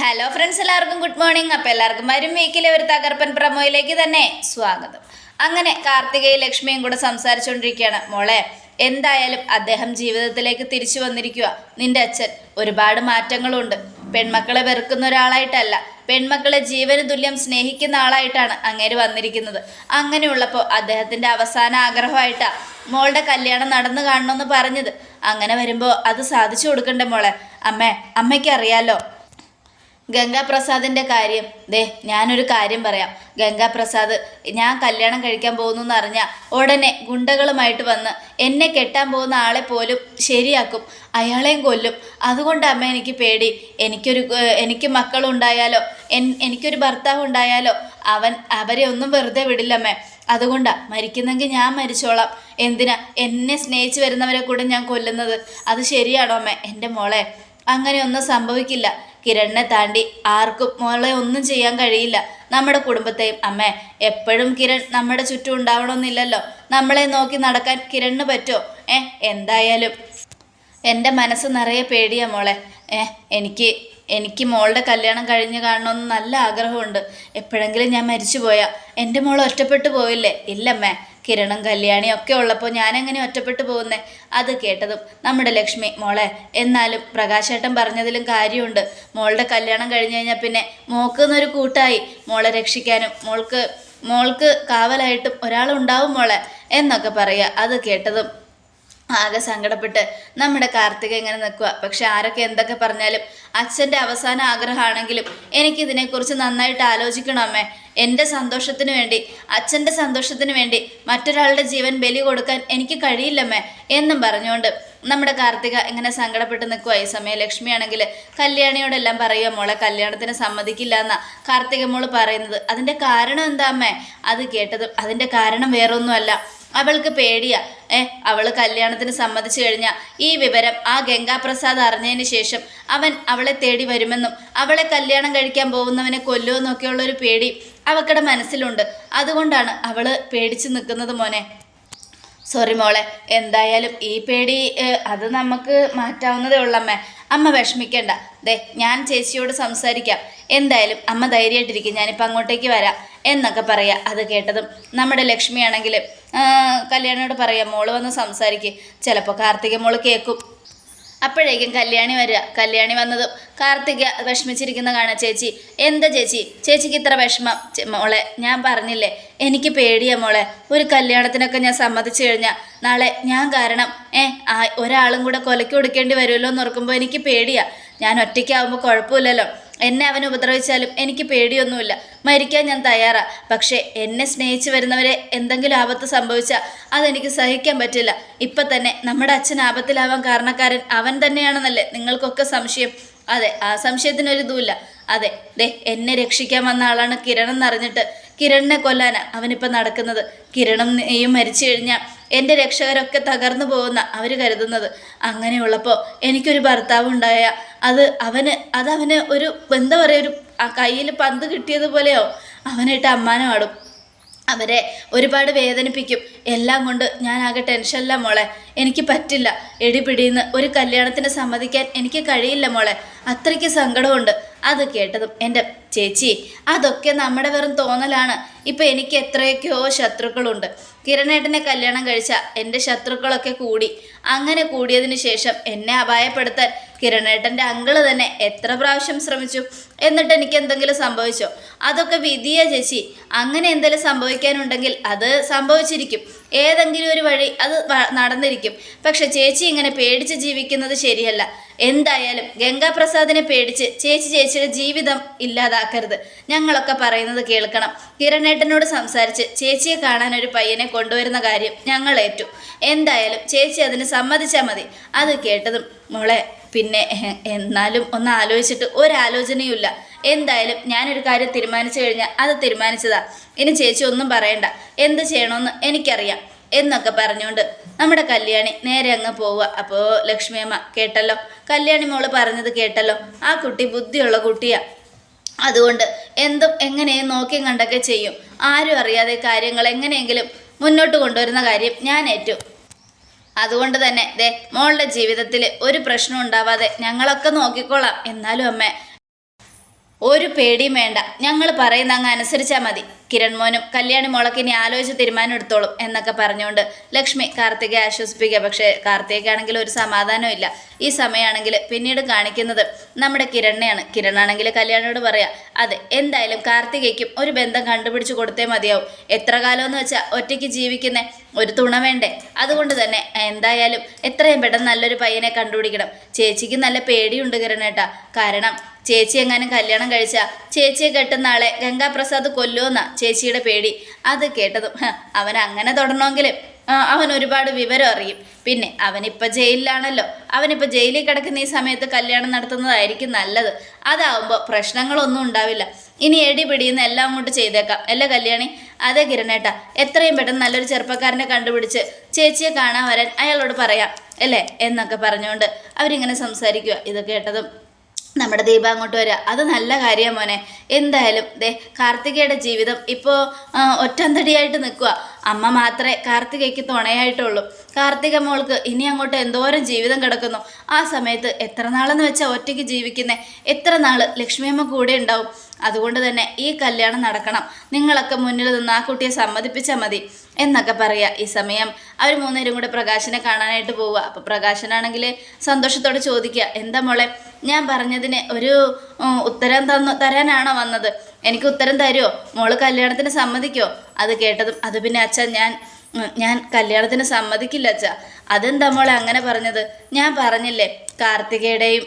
Hello friends എല്ലാവർക്കും good morning അപ്പോൾ എല്ലാവർക്കും വരും വീക്കിലെ ഒരു തകർപ്പൻ പ്രമോയിലേക്ക് തന്നെ സ്വാഗതം. അങ്ങനെ കാർത്തികയും ലക്ഷ്മിയും കൂടെ സംസാരിച്ചുകൊണ്ടിരിക്കുകയാണ്. മോളെ എന്തായാലും അദ്ദേഹം ജീവിതത്തിലേക്ക് തിരിച്ചു വന്നിരിക്കുക നിന്റെ അച്ഛൻ ഒരുപാട് മാറ്റങ്ങളുണ്ട്. പെൺമക്കളെ വെറുക്കുന്ന ഒരാളായിട്ടല്ല. പെൺമക്കളെ ജീവന് തുല്യം സ്നേഹിക്കുന്ന ആളായിട്ടാണ് അങ്ങേര് വന്നിരിക്കുന്നത്. അങ്ങനെയുള്ളപ്പോൾ അദ്ദേഹത്തിന്റെ അവസാന ആഗ്രഹമായിട്ടാണ് മോളുടെ കല്യാണം നടന്നു കാണണമെന്ന് പറഞ്ഞത്. അങ്ങനെ വരുമ്പോൾ അത് സാധിച്ചു കൊടുക്കണ്ടേ മോളെ? അമ്മേ അമ്മയ്ക്ക് അറിയാലോ ഗംഗാപ്രസാദിന്റെ കാര്യം. ദേ ഞാനൊരു കാര്യം പറയാം. ഗംഗാപ്രസാദ് ഞാൻ കല്യാണം കഴിക്കാൻ പോകുന്നു എന്ന് അറിഞ്ഞാൽ ഉടനെ ഗുണ്ടകളുമായിട്ട് വന്ന് എന്നെ കെട്ടാൻ പോകുന്ന ആളെ പോലും ശരിയാക്കും. അയാളെയും കൊല്ലും. അതുകൊണ്ട് അമ്മ എനിക്ക് പേടി. എനിക്കൊരു എനിക്ക് മക്കളുണ്ടായാലോ? എൻ എനിക്കൊരു ഭർത്താവ് ഉണ്ടായാലോ അവൻ അവരെ ഒന്നും വെറുതെ വിടില്ലമ്മേ. അതുകൊണ്ടാ മരിക്കുന്നെങ്കിൽ ഞാൻ മരിച്ചോളാം. എന്തിനാ എന്നെ സ്നേഹിച്ച് വരുന്നവരെ കൂടെ ഞാൻ കൊല്ലുന്നത്? അത് ശരിയാണോ അമ്മേ? എന്റെ മോളെ അങ്ങനെയൊന്നും സംഭവിക്കില്ല. കിരണിനെ താണ്ടി ആർക്കും മോളെ ഒന്നും ചെയ്യാൻ കഴിയില്ല. നമ്മുടെ കുടുംബത്തെയും അമ്മേ എപ്പോഴും കിരൺ നമ്മുടെ ചുറ്റും ഉണ്ടാവണമെന്നില്ലല്ലോ. നമ്മളെ നോക്കി നടക്കാൻ കിരണിന് പറ്റുമോ ഏ എന്തായാലും. എന്റെ മനസ്സ് നിറയെ പേടിയാ മോളെ. ഏ എനിക്ക് എനിക്ക് മോളുടെ കല്യാണം കഴിഞ്ഞ് കാണണമെന്ന് നല്ല ആഗ്രഹമുണ്ട്. എപ്പോഴെങ്കിലും ഞാൻ മരിച്ചു പോയാൽ എന്റെ മോൾ ഒറ്റപ്പെട്ടു പോയില്ലേ? ഇല്ലമ്മേ. കിരണും കല്യാണിയും ഒക്കെ ഉള്ളപ്പോൾ ഞാനെങ്ങനെ ഒറ്റപ്പെട്ടു പോകുന്നേ? അത് കേട്ടതും നമ്മുടെ ലക്ഷ്മി മോളെ എന്നാലും പ്രകാശേട്ടൻ പറഞ്ഞതിലും കാര്യമുണ്ട്. മോളുടെ കല്യാണം കഴിഞ്ഞു കഴിഞ്ഞാൽ പിന്നെ മോക്കുന്നൊരു കൂട്ടായി. മോളെ രക്ഷിക്കാനും മോൾക്ക് മോൾക്ക് കാവലായിട്ടും ഒരാളുണ്ടാവും മോളെ എന്നൊക്കെ പറയുക. അത് കേട്ടതും ആകെ സങ്കടപ്പെട്ട് നമ്മുടെ കാർത്തിക ഇങ്ങനെ നിൽക്കുക. പക്ഷെ ആരൊക്കെ എന്തൊക്കെ പറഞ്ഞാലും അച്ഛന്റെ അവസാന ആഗ്രഹമാണെങ്കിലും എനിക്കിതിനെക്കുറിച്ച് നന്നായിട്ട് ആലോചിക്കണം അമ്മേ. എന്റെ സന്തോഷത്തിന് വേണ്ടി അച്ഛന്റെ സന്തോഷത്തിന് വേണ്ടി മറ്റൊരാളുടെ ജീവൻ ബലി കൊടുക്കാൻ എനിക്ക് കഴിയില്ലമ്മേ എന്നും പറഞ്ഞുകൊണ്ട് നമ്മുടെ കാർത്തിക ഇങ്ങനെ സങ്കടപ്പെട്ട് നിൽക്കുക ഈ സമയം ലക്ഷ്മിയാണെങ്കിൽ കല്യാണിയോടെല്ലാം പറയുക മോളെ കല്യാണത്തിന് സമ്മതിക്കില്ല എന്നാ കാർത്തിക മോൾ പറയുന്നത്. അതിന്റെ കാരണം എന്താ അമ്മേ അത് കേട്ടത് അതിന്റെ കാരണം വേറൊന്നുമല്ല. അവൾക്ക് പേടിയാ. ഏ അവൾ കല്യാണത്തിന് സമ്മതിച്ചു കഴിഞ്ഞാൽ ഈ വിവരം ആ ഗംഗാപ്രസാദ് അറിഞ്ഞതിന് ശേഷം അവൻ അവളെ തേടി വരുമെന്നും അവളെ കല്യാണം കഴിക്കാൻ പോകുന്നവനെ കൊല്ലുമെന്നൊക്കെയുള്ളൊരു പേടി അവക്കടെ മനസ്സിലുണ്ട്. അതുകൊണ്ടാണ് അവൾ പേടിച്ച് നിൽക്കുന്നത് മോനെ. സോറി മോളെ എന്തായാലും ഈ പേടി അത് നമുക്ക് മാറ്റാവുന്നതേ ഉള്ളമ്മേ. അമ്മ വിഷമിക്കണ്ട. ദേ ഞാൻ ചേച്ചിയോട് സംസാരിക്കാം. എന്തായാലും അമ്മ ധൈര്യമായിട്ടിരിക്കും. ഞാനിപ്പോൾ അങ്ങോട്ടേക്ക് വരാം എന്നൊക്കെ പറയാം. അത് കേട്ടതും നമ്മുടെ ലക്ഷ്മിയാണെങ്കിൽ കല്യാണിയോട് പറയാം മോൾ വന്ന് സംസാരിക്കും. ചിലപ്പോൾ കാർത്തിക മോൾ കേൾക്കും അപ്പോഴേക്കും കല്യാണി വരിക. കല്യാണി വന്നതും കാർത്തിക വിഷമിച്ചിരിക്കുന്ന കാണാം. ചേച്ചി എന്താ ചേച്ചി? ചേച്ചിക്ക് ഇത്ര വിഷമം. മോളെ ഞാൻ പറഞ്ഞില്ലേ? എനിക്ക് പേടിയാ മോളെ. ഒരു കല്യാണത്തിനൊക്കെ ഞാൻ സമ്മതിച്ചു കഴിഞ്ഞാൽ നാളെ ഞാൻ കാരണം ഏ ആ ഒരാളും കൂടെ കൊലയ്ക്ക് കൊടുക്കേണ്ടി വരുമല്ലോ എന്ന് ഓർക്കുമ്പോൾ എനിക്ക് പേടിയാ. ഞാൻ ഒറ്റയ്ക്കാവുമ്പോൾ കുഴപ്പമില്ലല്ലോ. എന്നെ അവൻ ഉപദ്രവിച്ചാലും എനിക്ക് പേടിയൊന്നുമില്ല. മരിക്കാൻ ഞാൻ തയ്യാറാണ് പക്ഷേ എന്നെ സ്നേഹിച്ച് വരുന്നവരെ എന്തെങ്കിലും ആപത്ത് സംഭവിച്ചാൽ അതെനിക്ക് സഹിക്കാൻ പറ്റില്ല. ഇപ്പം തന്നെ നമ്മുടെ അച്ഛൻ ആപത്തിലാവാൻ കാരണക്കാരൻ അവൻ തന്നെയാണെന്നല്ലേ നിങ്ങൾക്കൊക്കെ സംശയം? അതെ ആ സംശയത്തിനൊരു ഇതുമില്ല. അതെ ദേ എന്നെ രക്ഷിക്കാൻ വന്ന ആളാണ് കിരൺ എന്നറിഞ്ഞിട്ട് കിരണിനെ കൊല്ലാനാ അവനിപ്പോൾ നടക്കുന്നത്. കിരണും നീയും മരിച്ചു കഴിഞ്ഞാൽ എന്റെ രക്ഷകരൊക്കെ തകർന്നു പോകുന്ന അവർ കരുതുന്നത്. അങ്ങനെയുള്ളപ്പോൾ എനിക്കൊരു ഭർത്താവ് ഉണ്ടായ അത് അവന് അതവന് ഒരു എന്താ പറയുക ഒരു കയ്യിൽ പന്ത് കിട്ടിയതുപോലെയോ അവനായിട്ട് അമ്മാനമാടും അവരെ ഒരുപാട് വേദനിപ്പിക്കും. എല്ലാം കൊണ്ട് ഞാൻ ആകെ ടെൻഷനില്ല മോളെ. എനിക്ക് പറ്റില്ല. എടിപിടിന്ന് ഒരു കല്യാണത്തിന് സമ്മതിക്കാൻ എനിക്ക് കഴിയില്ല മോളെ. അത്രയ്ക്ക് സങ്കടമുണ്ട്. അത് കേട്ടതും എന്റെ ചേച്ചി അതൊക്കെ നമ്മുടെ വെറും തോന്നലാണ്. ഇപ്പം എനിക്ക് എത്രയൊക്കെയോ ശത്രുക്കളുണ്ട്. കിരണേട്ടനെ കല്യാണം കഴിച്ച എന്റെ ശത്രുക്കളൊക്കെ കൂടി. അങ്ങനെ കൂടിയതിന് ശേഷം എന്നെ അപായപ്പെടുത്താൻ കിരണേട്ടന്റെ അങ്കിൾ തന്നെ എത്ര പ്രാവശ്യം ശ്രമിച്ചു? എന്നിട്ട് എനിക്ക് എന്തെങ്കിലും സംഭവിച്ചോ? അതൊക്കെ വിധിയ ചേച്ചി. അങ്ങനെ എന്തെങ്കിലും സംഭവിക്കാനുണ്ടെങ്കിൽ അത് സംഭവിച്ചിരിക്കും. ഏതെങ്കിലും ഒരു വഴി അത് നടന്നിരിക്കും. പക്ഷെ ചേച്ചി ഇങ്ങനെ പേടിച്ച് ജീവിക്കുന്നത് ശരിയല്ല. എന്തായാലും ഗംഗാപ്രസാദിനെ പേടിച്ച് ചേച്ചി ചേച്ചിയുടെ ജീവിതം ഇല്ലാതാക്കരുത്. ഞങ്ങളൊക്കെ പറയുന്നത് കേൾക്കണം. കിരണേട്ടനോട് സംസാരിച്ച് ചേച്ചിയെ കാണാൻ ഒരു പയ്യനെ കൊണ്ടുവരുന്ന കാര്യം ഞങ്ങൾ ഏറ്റു. എന്തായാലും ചേച്ചി അതിന് സമ്മതിച്ചാൽ മതി. അത് കേട്ടതും മോളെ പിന്നെ എന്നാലും ഒന്ന് ആലോചിച്ചിട്ട് ഒരാലോചനയുമില്ല. എന്തായാലും ഞാനൊരു കാര്യം തീരുമാനിച്ചു കഴിഞ്ഞാൽ അത് തീരുമാനിച്ചതാ. ഇനി ചേച്ചി ഒന്നും പറയണ്ട. എന്ത് ചെയ്യണമെന്ന് എനിക്കറിയാം. എന്നൊക്കെ പറഞ്ഞുകൊണ്ട് നമ്മുടെ കല്യാണി നേരെ അങ്ങ് പോവുക. അപ്പോൾ ലക്ഷ്മിയമ്മ കേട്ടല്ലോ? കല്യാണി മോൾ പറഞ്ഞത് കേട്ടല്ലോ? ആ കുട്ടി ബുദ്ധിയുള്ള കുട്ടിയാ. അതുകൊണ്ട് എന്തും എങ്ങനെയും നോക്കിയും കണ്ടൊക്കെ ചെയ്യും. ആരും അറിയാതെ കാര്യങ്ങൾ എങ്ങനെയെങ്കിലും മുന്നോട്ട് കൊണ്ടുവരുന്ന കാര്യം ഞാൻ ഏറ്റു. അതുകൊണ്ട് തന്നെ ദേ മോളുടെ ജീവിതത്തിൽ ഒരു പ്രശ്നം ഉണ്ടാവാതെ ഞങ്ങളൊക്കെ നോക്കിക്കോളാം. എന്നാലും അമ്മേ ഒരു പേടിയും വേണ്ട. ഞങ്ങൾ പറയുന്ന അങ്ങ് അനുസരിച്ചാൽ മതി. കിരൺ മോനും കല്യാണി മോളൊക്കെ ഇനി ആലോചിച്ച് തീരുമാനം എടുത്തോളും എന്നൊക്കെ പറഞ്ഞുകൊണ്ട് ലക്ഷ്മി കാർത്തികയെ ആശ്വസിപ്പിക്കുക. പക്ഷേ കാർത്തികയ്ക്കാണെങ്കിൽ ഒരു സമാധാനവും ഇല്ല. ഈ സമയമാണെങ്കിൽ പിന്നീട് കാണിക്കുന്നത് നമ്മുടെ കിരണിനെയാണ്. കിരണാണെങ്കിൽ കല്യാണിയോട് പറയാം അതെ എന്തായാലും കാർത്തികയ്ക്കും ഒരു ബന്ധം കണ്ടുപിടിച്ച് കൊടുത്തേ മതിയാവും. എത്ര കാലമെന്ന് വെച്ചാൽ ഒറ്റയ്ക്ക് ജീവിക്കുന്ന ഒരു തുണ വേണ്ടേ? അതുകൊണ്ട് തന്നെ എന്തായാലും എത്രയും പെട്ടെന്ന് നല്ലൊരു പയ്യനെ കണ്ടുപിടിക്കണം. ചേച്ചിക്ക് നല്ല പേടിയുണ്ട് കിരണേട്ടാ കാരണം ചേച്ചി എങ്ങാനും കല്യാണം കഴിച്ച ചേച്ചിയെ കെട്ടുന്ന ആളെ ഗംഗാപ്രസാദ് കൊല്ലുമെന്നാ ചേച്ചിയുടെ പേടി. അത് കേട്ടതും അവൻ അങ്ങനെ തുടരണമെങ്കിൽ അവൻ ഒരുപാട് വിവരം അറിയും. പിന്നെ അവനിപ്പോൾ ജയിലിലാണല്ലോ. അവനിപ്പോൾ ജയിലിൽ കിടക്കുന്ന ഈ സമയത്ത് കല്യാണം നടത്തുന്നതായിരിക്കും നല്ലത്. അതാവുമ്പോൾ പ്രശ്നങ്ങളൊന്നും ഉണ്ടാവില്ല. ഇനി എടി പിടിയുന്ന എല്ലാം അങ്ങോട്ട് ചെയ്തേക്കാം. അല്ല കല്യാണി? അതെ കിരണേട്ട. എത്രയും പെട്ടെന്ന് നല്ലൊരു ചെറുപ്പക്കാരനെ കണ്ടുപിടിച്ച് ചേച്ചിയെ കാണാൻ വരാൻ അയാളോട് പറയാം. അല്ലേ? എന്നൊക്കെ പറഞ്ഞുകൊണ്ട് അവരിങ്ങനെ സംസാരിക്കുക ഇത് കേട്ടതും. നമ്മുടെ ദീപ അങ്ങോട്ട് വരിക അത് നല്ല കാര്യമാണ് മോനെ. എന്തായാലും ദേ കാർത്തികയുടെ ജീവിതം ഇപ്പോൾ ഒറ്റന്തടിയായിട്ട് നിൽക്കുക അമ്മ മാത്രമേ കാർത്തികയ്ക്ക് തുണയായിട്ടുള്ളൂ. കാർത്തിക മോൾക്ക് ഇനി അങ്ങോട്ട് എന്തോരം ജീവിതം കിടക്കുന്നു. ആ സമയത്ത് എത്ര നാളെന്ന് വെച്ചാൽ ഒറ്റയ്ക്ക് ജീവിക്കുന്നേ? എത്ര നാൾ ലക്ഷ്മിയമ്മ കൂടെ ഉണ്ടാവും? അതുകൊണ്ട് തന്നെ ഈ കല്യാണം നടക്കണം. നിങ്ങളൊക്കെ മുന്നിൽ നിന്ന് ആ കുട്ടിയെ സമ്മതിപ്പിച്ചാൽ മതി. എന്നൊക്കെ പറയുക ഈ സമയം. അവർ മൂന്നുപേരും കൂടെ പ്രകാശനെ കാണാനായിട്ട് പോവുക. അപ്പോൾ പ്രകാശനാണെങ്കിൽ സന്തോഷത്തോടെ ചോദിക്കുക എന്താ മോളെ ഞാൻ പറഞ്ഞതിന് ഒരു ഉത്തരം തന്നു തരാനാണോ വന്നത്? എനിക്ക് ഉത്തരം തരുമോ മോൾ കല്യാണത്തിന് സമ്മതിക്കോ? അത് കേട്ടതും അത് പിന്നെ അച്ഛൻ ഞാൻ ഞാൻ കല്യാണത്തിന് സമ്മതിക്കില്ല അച്ഛ. അതെന്താ മോളെ അങ്ങനെ പറഞ്ഞത്? ഞാൻ പറഞ്ഞില്ലേ കാർത്തികയുടെയും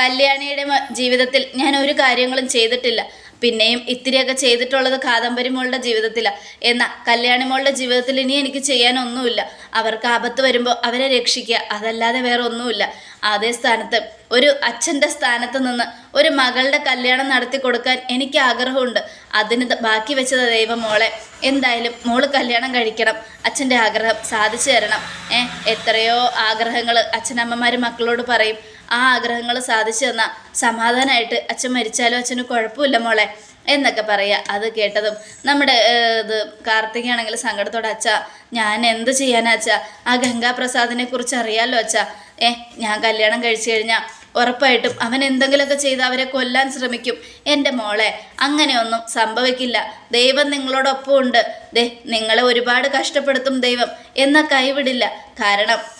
കല്യാണിയുടെ ജീവിതത്തിൽ ഞാൻ ഒരു കാര്യങ്ങളും ചെയ്തിട്ടില്ല. പിന്നെയും ഇത്തിരിയൊക്കെ ചെയ്തിട്ടുള്ളത് കാദംബരി മോളുടെ ജീവിതത്തിലാണ് എന്നാൽ കല്യാണി മോളുടെ ജീവിതത്തിൽ ഇനി എനിക്ക് ചെയ്യാനൊന്നുമില്ല. അവർക്ക് ആപത്ത് വരുമ്പോൾ അവരെ രക്ഷിക്കുക അതല്ലാതെ വേറെ ഒന്നുമില്ല അതേ സ്ഥാനത്ത് ഒരു അച്ഛന്റെ സ്ഥാനത്ത് നിന്ന് ഒരു മകളുടെ കല്യാണം നടത്തി കൊടുക്കാൻ എനിക്ക് ആഗ്രഹമുണ്ട്. അതിന് ബാക്കി വെച്ചത് ദൈവം മോളെ. എന്തായാലും മോൾ കല്യാണം കഴിക്കണം. അച്ഛന്റെ ആഗ്രഹം സാധിച്ചു തരണം. ഏഹ് എത്രയോ ആഗ്രഹങ്ങൾ അച്ഛനമ്മമാർ മക്കളോട് പറയും. ആ ആഗ്രഹങ്ങൾ സാധിച്ചു തന്ന സമാധാനമായിട്ട് അച്ഛൻ മരിച്ചാലും അച്ഛന് കുഴപ്പമില്ല മോളെ എന്നൊക്കെ പറയുക അത് കേട്ടതും നമ്മുടെ ഇത് കാർത്തികയാണെങ്കിൽ സങ്കടത്തോടെ അച്ഛ ഞാൻ എന്ത് ചെയ്യാനാ അച്ഛ? ആ ഗംഗാപ്രസാദിനെ കുറിച്ച് അറിയാലോ അച്ഛ? ഏ ഞാൻ കല്യാണം കഴിച്ചു കഴിഞ്ഞാൽ ഉറപ്പായിട്ടും അവൻ എന്തെങ്കിലുമൊക്കെ ചെയ്ത് അവരെ കൊല്ലാൻ ശ്രമിക്കും. എന്റെ മോളെ അങ്ങനെയൊന്നും സംഭവിക്കില്ല. ദൈവം നിങ്ങളോടൊപ്പം ഉണ്ട് ദേ നിങ്ങളെ ഒരുപാട് കഷ്ടപ്പെടുത്തും ദൈവം. എന്ന കൈവിടില്ല. കാരണം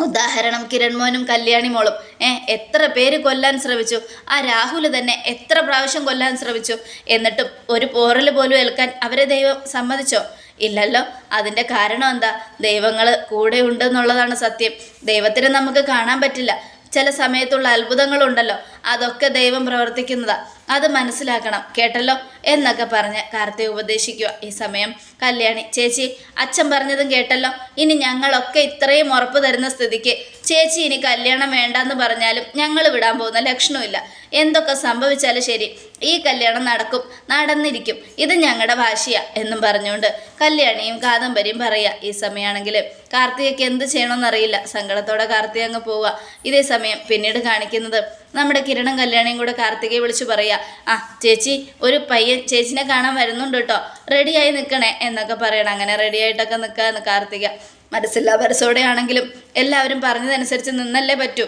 ഉദാഹരണം കിരൺമോനും കല്യാണി മോളും ഏ എത്ര പേര് കൊല്ലാൻ ശ്രമിച്ചു? ആ രാഹുൽ തന്നെ എത്ര പ്രാവശ്യം കൊല്ലാൻ ശ്രമിച്ചു? എന്നിട്ടും ഒരു പോറൽ പോലും ഏൽക്കാൻ അവരെ ദൈവം സമ്മതിച്ചോ? ഇല്ലല്ലോ. അതിന്റെ കാരണം എന്താ? ദൈവങ്ങൾ കൂടെ ഉണ്ടെന്നുള്ളതാണ് സത്യം. ദൈവത്തിന് നമുക്ക് കാണാൻ പറ്റില്ല. ചില സമയത്തുള്ള അത്ഭുതങ്ങളുണ്ടല്ലോ. അതൊക്കെ ദൈവം പ്രവർത്തിക്കുന്നതാ. അത് മനസ്സിലാക്കണം. കേട്ടല്ലോ? എന്നൊക്കെ പറഞ്ഞ് കാർത്തി ഉപദേശിക്കുക. ഈ സമയം കല്യാണി. ചേച്ചി അച്ഛൻ പറഞ്ഞതും കേട്ടല്ലോ? ഇനി ഞങ്ങളൊക്കെ ഇത്രയും ഉറപ്പ് തരുന്ന സ്ഥിതിക്ക് ചേച്ചി ഇനി കല്യാണം വേണ്ടെന്ന് പറഞ്ഞാലും ഞങ്ങൾ വിടാൻ പോകുന്ന ലക്ഷണമില്ല എന്തൊക്കെ സംഭവിച്ചാലും ശരി ഈ കല്യാണം നടക്കും നടന്നിരിക്കും. ഇത് ഞങ്ങളുടെ ഭാഷയാ എന്നും പറഞ്ഞുകൊണ്ട് കല്യാണിയും കാദംബരിയും പറയുക ഈ സമയമാണെങ്കിൽ കാർത്തികയ്ക്ക് എന്ത് ചെയ്യണമെന്നറിയില്ല സങ്കടത്തോടെ കാർത്തിക അങ്ങ് പോവുക ഇതേ സമയം പിന്നീട് കാണിക്കുന്നത് നമ്മുടെ കിരണം കല്യാണിയും കൂടെ കാർത്തികയെ വിളിച്ച് പറയുക ആ ചേച്ചി ഒരു പയ്യൻ ചേച്ചിനെ കാണാൻ വരുന്നുണ്ട് കേട്ടോ. റെഡിയായി നിൽക്കണേ എന്നൊക്കെ പറയണം. അങ്ങനെ റെഡിയായിട്ടൊക്കെ എന്ന് കാർത്തിക. മനസ്സില്ലാ മനസ്സോടെ ആണെങ്കിലും എല്ലാവരും പറഞ്ഞതനുസരിച്ച് നിന്നല്ലേ പറ്റൂ.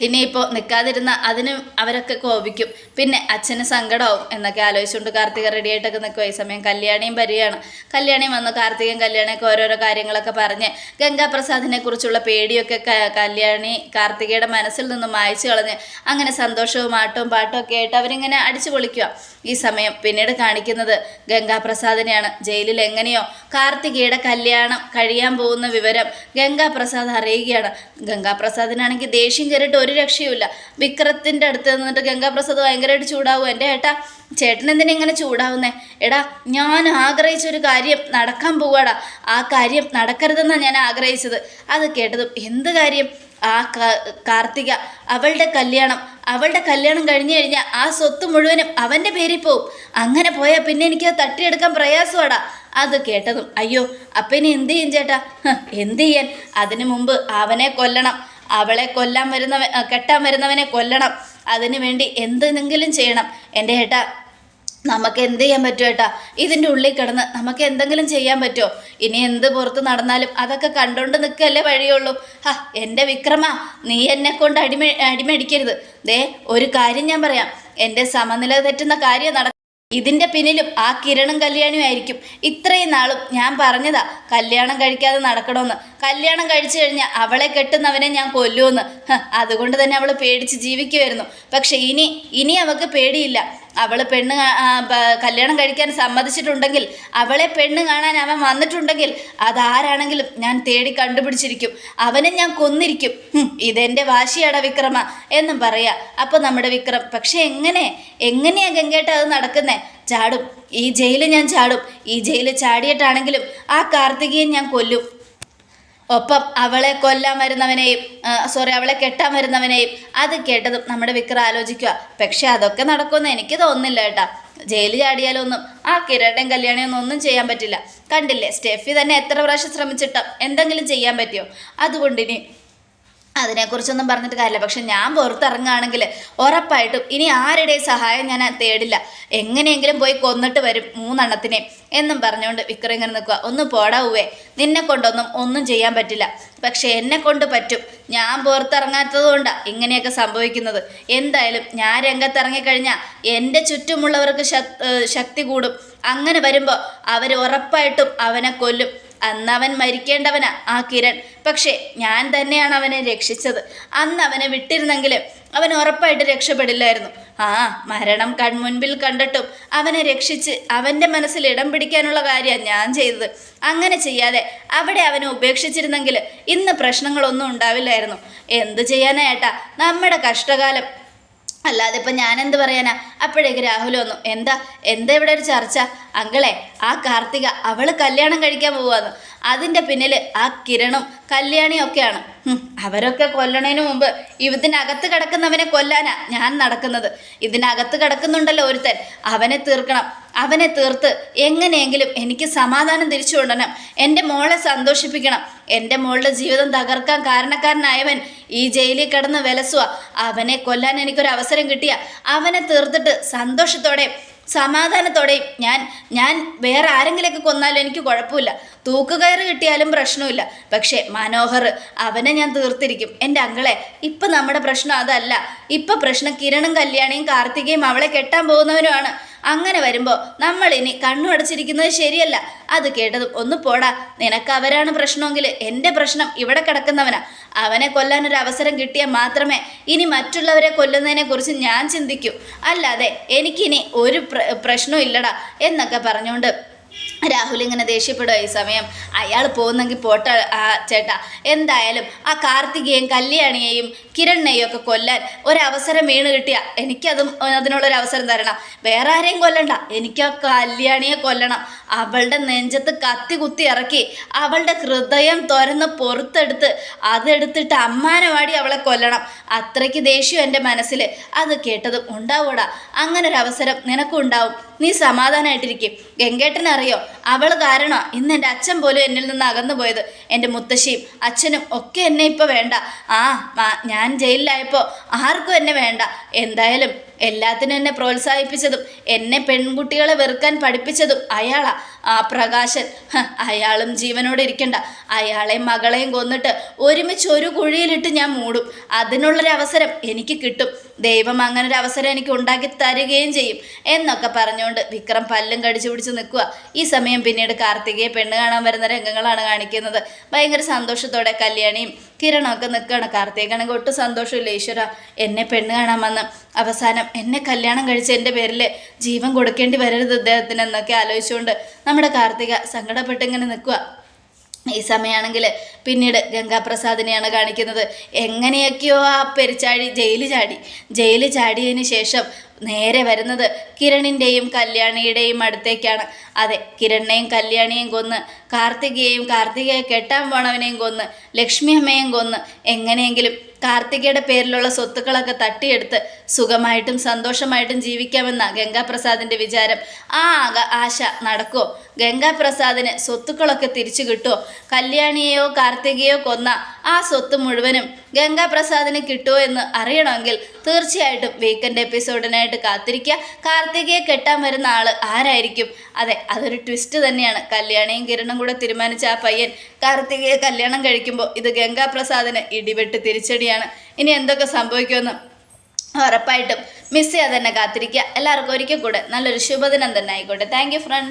ഇനിയിപ്പോൾ നിൽക്കാതിരുന്ന അതിന് അവരൊക്കെ കോപിക്കും. പിന്നെ അച്ഛന് സങ്കടമാവും എന്നൊക്കെ ആലോചിച്ചുകൊണ്ട് കാർത്തിക റെഡിയായിട്ടൊക്കെ നിൽക്കുക ഈ സമയം കല്യാണിയും വരികയാണ് കല്യാണിയും വന്ന് കാർത്തികയും കല്യാണിയൊക്കെ ഓരോരോ കാര്യങ്ങളൊക്കെ പറഞ്ഞ് ഗംഗാപ്രസാദിനെ കുറിച്ചുള്ള പേടിയൊക്കെ കല്യാണി കാർത്തികയുടെ മനസ്സിൽ നിന്നും മായച്ചു കളഞ്ഞ് അങ്ങനെ സന്തോഷവും ആട്ടവും പാട്ടും ഒക്കെ ആയിട്ട് അവരിങ്ങനെ അടിച്ചു പൊളിക്കുക ഈ സമയം പിന്നീട് കാണിക്കുന്നത് ഗംഗാപ്രസാദിനെയാണ്. ജയിലിൽ എങ്ങനെയോ കാർത്തികയുടെ കല്യാണം കഴിയാൻ പോകുന്ന വിവരം ഗംഗാപ്രസാദ് അറിയുകയാണ്. ഗംഗാപ്രസാദിനാണെങ്കിൽ ദേഷ്യം കയറിയിട്ട് ഒരു രക്ഷയുമില്ല. വിക്രത്തിന്റെ അടുത്ത് നിന്നിട്ട് ഗംഗാപ്രസാദ് ഭയങ്കരമായിട്ട് ചൂടാവും. എന്റെ ഏട്ടാ ചേട്ടൻ എന്തിനാ ഇങ്ങനെ ചൂടാവുന്നേ? എടാ ഞാൻ ആഗ്രഹിച്ചൊരു കാര്യം നടക്കാൻ പോവാടാ. ആ കാര്യം നടക്കരുതെന്നാണ് ഞാൻ ആഗ്രഹിച്ചത്. അത് കേട്ടതും എന്ത് കാര്യം? ആ കാർത്തിക അവളുടെ കല്യാണം. അവളുടെ കല്യാണം കഴിഞ്ഞു കഴിഞ്ഞാൽ ആ സ്വത്ത് മുഴുവനും അവന്റെ പേരിൽ പോവും. അങ്ങനെ പോയാൽ പിന്നെ എനിക്ക് തട്ടിയെടുക്കാൻ പ്രയാസമാടാ. അത് കേട്ടതും അയ്യോ അപ്പം ഇനി എന്ത് ചെയ്യും ചേട്ടാ? എന്ത് ചെയ്യാൻ? അതിനു മുമ്പ് അവനെ കൊല്ലണം. അവളെ കൊല്ലാൻ വരുന്നവ കെട്ടാൻ വരുന്നവനെ കൊല്ലണം. അതിനു വേണ്ടി എന്തെങ്കിലും ചെയ്യണം. എന്റെ ഏട്ടാ നമുക്ക് എന്ത് ചെയ്യാൻ പറ്റുമോ ഏട്ടാ? ഇതിന്റെ ഉള്ളിൽ കിടന്ന് നമുക്ക് എന്തെങ്കിലും ചെയ്യാൻ പറ്റുമോ? ഇനി എന്ത് പുറത്ത് നടന്നാലും അതൊക്കെ കണ്ടുകൊണ്ട് നിൽക്കല്ലേ വഴിയുള്ളൂ. ഹാ എന്റെ വിക്രമ നീ എന്നെ കൊണ്ട് അടിമ അടിമടിക്കരുത് ദേ ഒരു കാര്യം ഞാൻ പറയാം. എന്റെ സമനില തെറ്റുന്ന കാര്യം നട ഇതിന്റെ പിന്നിലും ആ കിരണും കല്യാണിയും ആയിരിക്കും. ഇത്രയും നാളും ഞാൻ പറഞ്ഞതാ കല്യാണം കഴിക്കാതെ നടക്കണമെന്ന് കല്യാണം കഴിച്ചു കഴിഞ്ഞാൽ അവളെ കെട്ടുന്നവനെ ഞാൻ കൊല്ലുമെന്ന് അതുകൊണ്ട് തന്നെ അവൾ പേടിച്ച് ജീവിക്കുമായിരുന്നു പക്ഷെ ഇനി ഇനി അവൾക്ക് പേടിയില്ല. അവൾ പെണ്ണ് കല്യാണം കഴിക്കാൻ സമ്മതിച്ചിട്ടുണ്ടെങ്കിൽ അവളെ പെണ്ണ് കാണാൻ അവൻ വന്നിട്ടുണ്ടെങ്കിൽ അതാരാണെങ്കിലും ഞാൻ തേടി കണ്ടുപിടിച്ചിരിക്കും. അവനെ ഞാൻ കൊന്നിരിക്കും. ഇതെന്റെ വാശിയാടാ വിക്രമ എന്നും പറയാ. അപ്പോൾ നമ്മുടെ വിക്രം പക്ഷെ എങ്ങനെ? എങ്ങനെയാ ഗംഗേട്ട അത് നടക്കുന്നേ? ചാടും. ഈ ജയിലിൽ ഞാൻ ചാടും. ഈ ജയിലിൽ ചാടിയിട്ടാണെങ്കിലും ആ കാർത്തികയെ ഞാൻ കൊല്ലും. ഒപ്പം അവളെ കൊല്ലാൻ വരുന്നവനെയും സോറി അവളെ കെട്ടാൻ വരുന്നവനെയും അത് കേട്ടതും നമ്മുടെ വിക്രം ആലോചിക്കുക പക്ഷെ അതൊക്കെ നടക്കുമെന്ന് എനിക്ക് തോന്നുന്നില്ല കേട്ടാ. ജയിലിൽ ചാടിയാലൊന്നും ആ കിരടൻ കല്യാണിയൊന്നും ഒന്നും ചെയ്യാൻ പറ്റില്ല. കണ്ടില്ലേ സ്റ്റെഫി തന്നെ എത്ര പ്രാവശ്യം ശ്രമിച്ചിട്ടും എന്തെങ്കിലും ചെയ്യാൻ പറ്റിയോ? അതുകൊണ്ടിനി അതിനെക്കുറിച്ചൊന്നും പറഞ്ഞിട്ട് കാര്യമില്ല. പക്ഷെ ഞാൻ പുറത്തിറങ്ങുകയാണെങ്കിൽ ഉറപ്പായിട്ടും ഇനി ആരുടെയും സഹായം ഞാൻ തേടില്ല. എങ്ങനെയെങ്കിലും പോയി കൊന്നിട്ട് വരും മൂന്നെണ്ണത്തിനെ എന്നും പറഞ്ഞുകൊണ്ട് വിക്രം ഇങ്ങനെ നിൽക്കുക. ഒന്ന് പോടാവൂവേ നിന്നെ കൊണ്ടൊന്നും ഒന്നും ചെയ്യാൻ പറ്റില്ല. പക്ഷെ എന്നെ കൊണ്ട് പറ്റും. ഞാൻ പുറത്തിറങ്ങാത്തത് കൊണ്ടാണ് ഇങ്ങനെയൊക്കെ സംഭവിക്കുന്നത്. എന്തായാലും ഞാൻ രംഗത്തിറങ്ങിക്കഴിഞ്ഞാൽ എന്റെ ചുറ്റുമുള്ളവർക്ക് ശക്തി കൂടും. അങ്ങനെ വരുമ്പോൾ അവർ ഉറപ്പായിട്ടും അവനെ കൊല്ലും. അന്ന് അവൻ മരിക്കേണ്ടവനാ ആ കിരൺ. പക്ഷേ ഞാൻ തന്നെയാണ് അവനെ രക്ഷിച്ചത്. അന്ന് അവനെ വിട്ടിരുന്നെങ്കിൽ അവൻ ഉറപ്പായിട്ട് രക്ഷപ്പെടില്ലായിരുന്നു. ആ മരണം കൺമുൻപിൽ കണ്ടിട്ടും അവനെ രക്ഷിച്ച് അവന്റെ മനസ്സിൽ ഇടം പിടിക്കാനുള്ള കാര്യമാണ് ഞാൻ ചെയ്തത്. അങ്ങനെ ചെയ്യാതെ അവിടെ അവനെ ഉപേക്ഷിച്ചിരുന്നെങ്കിൽ ഇന്ന് പ്രശ്നങ്ങളൊന്നും ഉണ്ടാവില്ലായിരുന്നു. എന്ത് ചെയ്യാനേട്ടാ നമ്മുടെ കഷ്ടകാലം അല്ലാതെ ഇപ്പം ഞാനെന്ത് പറയാനാ? അപ്പോഴേക്ക് രാഹുൽ വന്നു. എന്താ? എന്താ ഇവിടെ ഒരു ചർച്ച? അങ്കളെ ആ കാർത്തിക അവൾ കല്യാണം കഴിക്കാൻ പോവാന്ന്. അതിന്റെ പിന്നിൽ ആ കിരണും കല്യാണിയും ഒക്കെയാണ്. അവരൊക്കെ കൊല്ലണതിന് മുമ്പ് ഇതിനകത്ത് കിടക്കുന്നവനെ കൊല്ലാനാ ഞാൻ നടക്കുന്നത്. ഇതിനകത്ത് കിടക്കുന്നുണ്ടല്ലോ ഒരുത്തൻ. അവനെ തീർക്കണം. അവനെ തീർത്ത് എങ്ങനെയെങ്കിലും എനിക്ക് സമാധാനം തിരിച്ചു കൊണ്ടണം എന്റെ മോളെ സന്തോഷിപ്പിക്കണം. എന്റെ മോളുടെ ജീവിതം തകർക്കാൻ കാരണക്കാരനായവൻ ഈ ജയിലിൽ കിടന്ന് വിലസുക അവനെ കൊല്ലാൻ എനിക്കൊരു അവസരം കിട്ടിയ. അവനെ തീർത്തിട്ട് സന്തോഷത്തോടെ സമാധാനത്തോടെയും ഞാൻ ഞാൻ വേറെ ആരെങ്കിലുമൊക്കെ കൊന്നാലും എനിക്ക് കുഴപ്പമില്ല. തൂക്കുകയറ് കിട്ടിയാലും പ്രശ്നമില്ല. പക്ഷേ മനോഹർ അവനെ ഞാൻ തീർത്തിരിക്കും. എന്റെ അങ്കളെ ഇപ്പം നമ്മുടെ പ്രശ്നം അതല്ല. ഇപ്പം പ്രശ്നം കിരണും കല്യാണിയും കാർത്തികയും അവളെ കെട്ടാൻ പോകുന്നവനുമാണ്. അങ്ങനെ വരുമ്പോൾ നമ്മൾ ഇനി ശരിയല്ല. അത് കേട്ടതും ഒന്ന് പോടാ. നിനക്ക് അവരാണ് പ്രശ്നമെങ്കിൽ എന്റെ പ്രശ്നം ഇവിടെ കിടക്കുന്നവനാ. അവനെ കൊല്ലാൻ ഒരു അവസരം കിട്ടിയാൽ മാത്രമേ ഇനി മറ്റുള്ളവരെ കൊല്ലുന്നതിനെക്കുറിച്ച് ഞാൻ ചിന്തിക്കൂ. അല്ലാതെ എനിക്കിനി ഒരു പ്ര പ്രശ്നവും ഇല്ലടാ എന്നൊക്കെ പറഞ്ഞുകൊണ്ട് രാഹുൽ ഇങ്ങനെ ദേഷ്യപ്പെടുക ഈ സമയം. അയാൾ പോകുന്നെങ്കിൽ പോട്ട ആ ചേട്ടാ. എന്തായാലും ആ കാർത്തികയും കല്യാണിയെയും കിരണിനെയും ഒക്കെ കൊല്ലാൻ ഒരവസരം വീണ് കിട്ടിയ എനിക്കതും അതിനുള്ളൊരു അവസരം തരണം. വേറെ ആരെയും കൊല്ലണ്ട. എനിക്ക് ആ കല്യാണിയെ കൊല്ലണം. അവളുടെ നെഞ്ചത്ത് കത്തി കുത്തി ഇറക്കി അവളുടെ ഹൃദയം തുറന്ന് പുറത്തെടുത്ത് അതെടുത്തിട്ട് അമ്മാനവാടി അവളെ കൊല്ലണം. അത്രയ്ക്ക് ദേഷ്യം എന്റെ മനസ്സിൽ അത് കേട്ടതും ഉണ്ടാവൂടാ. അങ്ങനൊരവസരം നിനക്കും ഉണ്ടാവും നീ സമാധാനമായിട്ടിരിക്കും ഗംഗേട്ടനറിയോ? അവൾ കാരണം? ഇന്ന് എന്റെ അച്ഛൻ പോലും എന്നിൽ നിന്ന് അകന്നു പോയത്. എന്റെ മുത്തശ്ശിയും അച്ഛനും ഒക്കെ എന്നെ ഇപ്പോൾ വേണ്ട. ആ ഞാൻ ജയിലിലായപ്പോൾ ആർക്കും എന്നെ വേണ്ട. എന്തായാലും എല്ലാത്തിനും എന്നെ പ്രോത്സാഹിപ്പിച്ചതും എന്നെ പെൺകുട്ടികളെ വെറുക്കാൻ പഠിപ്പിച്ചതും അയാളാ. ആ പ്രകാശൻ അയാളും ജീവനോടെ ഇരിക്കണ്ട. അയാളെ മകളെയും കൊന്നിട്ട് ഒരുമിച്ച് ഒരു കുഴിയിലിട്ട് ഞാൻ മൂടും. അതിനുള്ളൊരവസരം എനിക്ക് കിട്ടും. ദൈവം അങ്ങനൊരു അവസരം എനിക്ക് ഉണ്ടാക്കി തരികയും ചെയ്യും. എന്നൊക്കെ പറഞ്ഞുകൊണ്ട് വിക്രം പല്ലും കടിച്ചു പിടിച്ച് നിൽക്കുക ഈ സമയം പിന്നീട് കാർത്തികയെ പെണ്ണ് കാണാൻ വരുന്ന രംഗങ്ങളാണ് കാണിക്കുന്നത്. ഭയങ്കര സന്തോഷത്തോടെ കല്യാണിയും കിരണമൊക്കെ നിൽക്കുകയാണ്. കാർത്തികണെങ്കിൽ ഒട്ടും സന്തോഷമില്ല. ഈശ്വര എന്നെ പെണ്ണ് കാണാൻ വന്ന് അവസാനം എന്നെ കല്യാണം കഴിച്ച് എന്റെ പേരിൽ ജീവൻ കൊടുക്കേണ്ടി വരരുത് അദ്ദേഹത്തിന് എന്നൊക്കെ ആലോചിച്ചുകൊണ്ട് നമ്മുടെ കാർത്തിക സങ്കടപ്പെട്ട് ഇങ്ങനെ നിൽക്കുക. ഈ സമയമാണെങ്കിൽ പിന്നീട് ഗംഗാപ്രസാദിനെയാണ് കാണിക്കുന്നത്. എങ്ങനെയൊക്കെയോ ആ പെരിച്ചാഴി ജയിലിൽ ചാടി. ജയിലിൽ ചാടിയതിന് ശേഷം നേരെ വരുന്നത് കിരണിന്റെയും കല്യാണിയുടെയും അടുത്തേക്കാണ്. അതെ കിരണിനെയും കല്യാണിയെയും കൊന്ന് കാർത്തികയെയും കാർത്തികയെ കെട്ടാൻ പോണവനെയും കൊന്ന് ലക്ഷ്മി അമ്മയെയും കൊന്ന് എങ്ങനെയെങ്കിലും കാർത്തികയുടെ പേരിലുള്ള സ്വത്തുക്കളൊക്കെ തട്ടിയെടുത്ത് സുഖമായിട്ടും സന്തോഷമായിട്ടും ജീവിക്കാമെന്ന ഗംഗാപ്രസാദിന്റെ വിചാരം. ആ ആശ നടക്കുമോ ഗംഗാപ്രസാദിന് സ്വത്തുക്കളൊക്കെ തിരിച്ചു കിട്ടുമോ കല്യാണിയെയോ കാർത്തികയോ കൊന്ന ആ സ്വത്ത് മുഴുവനും ഗംഗാപ്രസാദിന് കിട്ടുമോ എന്ന് അറിയണമെങ്കിൽ തീർച്ചയായിട്ടും വീക്കെൻഡ് എപ്പിസോഡിനായിട്ട് കാത്തിരിക്കുക. കാർത്തികയെ കെട്ടാൻ വരുന്ന ആൾ ആരായിരിക്കും? അതെ അതൊരു ട്വിസ്റ്റ് തന്നെയാണ്. കല്യാണിയും കിരണും കൂടെ തീരുമാനിച്ച ആ പയ്യൻ കാർത്തികയെ കല്യാണം കഴിക്കുമ്പോൾ ഇത് ഗംഗാപ്രസാദിന് ഇടിവെട്ട് തിരിച്ചടിയാണ്. ഇനി എന്തൊക്കെ സംഭവിക്കുമെന്ന് ഉറപ്പായിട്ടും മിസ് ചെയ്യാതെ തന്നെ കാത്തിരിക്കുക. എല്ലാവർക്കും ഒരിക്കൽ കൂടെ നല്ലൊരു ശുഭദിനം തന്നെ ആയിക്കോട്ടെ. Thank front